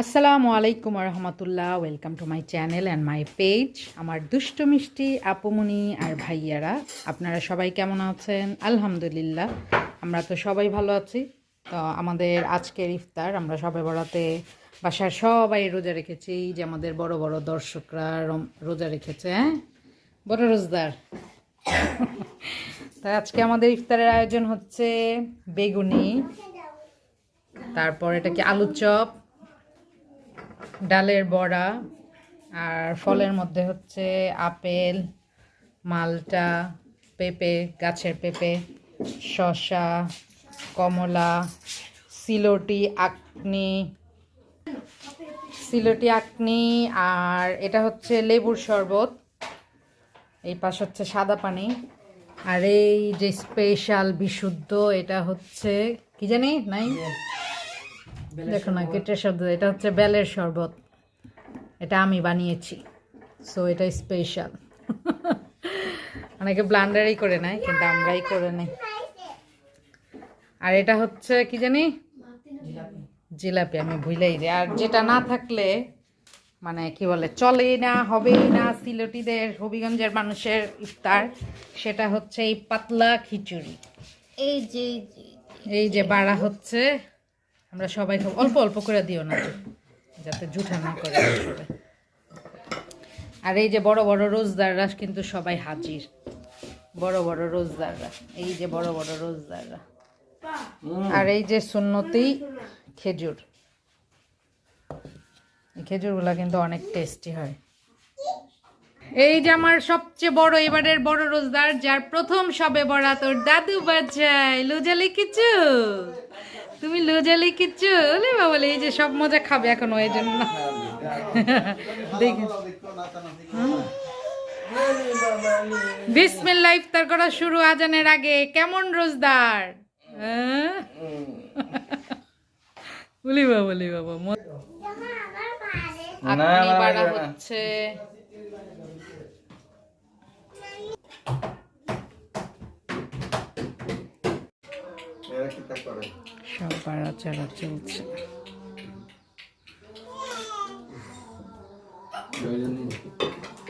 আসসালামু আলাইকুম রহমতুল্লাহ welcome to my channel and my page. আমার দুষ্ট মিষ্টি আপুমনি আর ভাইয়ারা, আপনারা সবাই কেমন আছেন? আলহামদুলিল্লাহ, আমরা তো সবাই ভালো আছি। তো আমাদের আজকের ইফতার, আমরা সবাই বড়াতে বাসার সবাই রোজা রেখেছি। যে আমাদের বড় বড় দর্শকরা রোজা রেখেছে হ্যাঁ? বড় রোজদার। তা আজকে আমাদের ইফতারের আয়োজন হচ্ছে বেগুনি, তারপর এটা কি আলু চপ ডালের বড়া আর ফলের মধ্যে হচ্ছে আপেল, মালটা, পেঁপে, গাছের পেঁপে, শসা, কমলা, সিলোটি আকনি সিলোটি আকনি আর এটা হচ্ছে লেবুর শরবত। এই পাশ হচ্ছে সাদা পানি। আর এই যে স্পেশাল বিশুদ্ধ এটা হচ্ছে কি জানি? নাই? দেখো না গেটের শব্দ এটা হচ্ছে বেলের শরবত। এটা আমি বানিয়েছি। সো এটা স্পেশাল অনেকে ব্লান্ডারই করে নেয় কিন্তু আমরাই করে নেই। আর এটা হচ্ছে কি জানি? জিলাপি। আমি ভুলেই যাই আর যেটা না থাকলে মানে কি বলে চলেই না হবেই না সিলেটিদের হবিগঞ্জের মানুষের ইফতার সেটা হচ্ছে এই পাতলা খিচুড়ি। এই যে এই যে, এই যে। বাড়া হচ্ছে আমরা সবাই খাব অল্প অল্প করে দিও না, যাতে জুঠা না করে। আর এই যে বড় বড় রোজদাররা কিন্তু সবাই হাজির। বড় বড় রোজদাররা, এই যে বড় বড় রোজদাররা। আর এই যে সুন্নতি, খেজুর। এই খেজুরগুলা কিন্তু অনেক টেস্টি হয়। এই যে আমার সবচেয়ে বড়, এবারের বড় রোজদার, যার প্রথম সবে বড়া তোর দাদু বাচ্চাই লুজা লিখেছো? তুমি লুজা লিখেছো ওলে বাবা এই যে সব মজা খাবে এখন ওই জন্য। দেখি। বিসমিল্লাহ ইফতার করা শুরু আজানের আগে কেমন রোজদার? হ্যাঁ? বলি বাবা বলি বাবা হচ্ছে। করে? সব বাড়াচাড়া চলছে। Thank নেই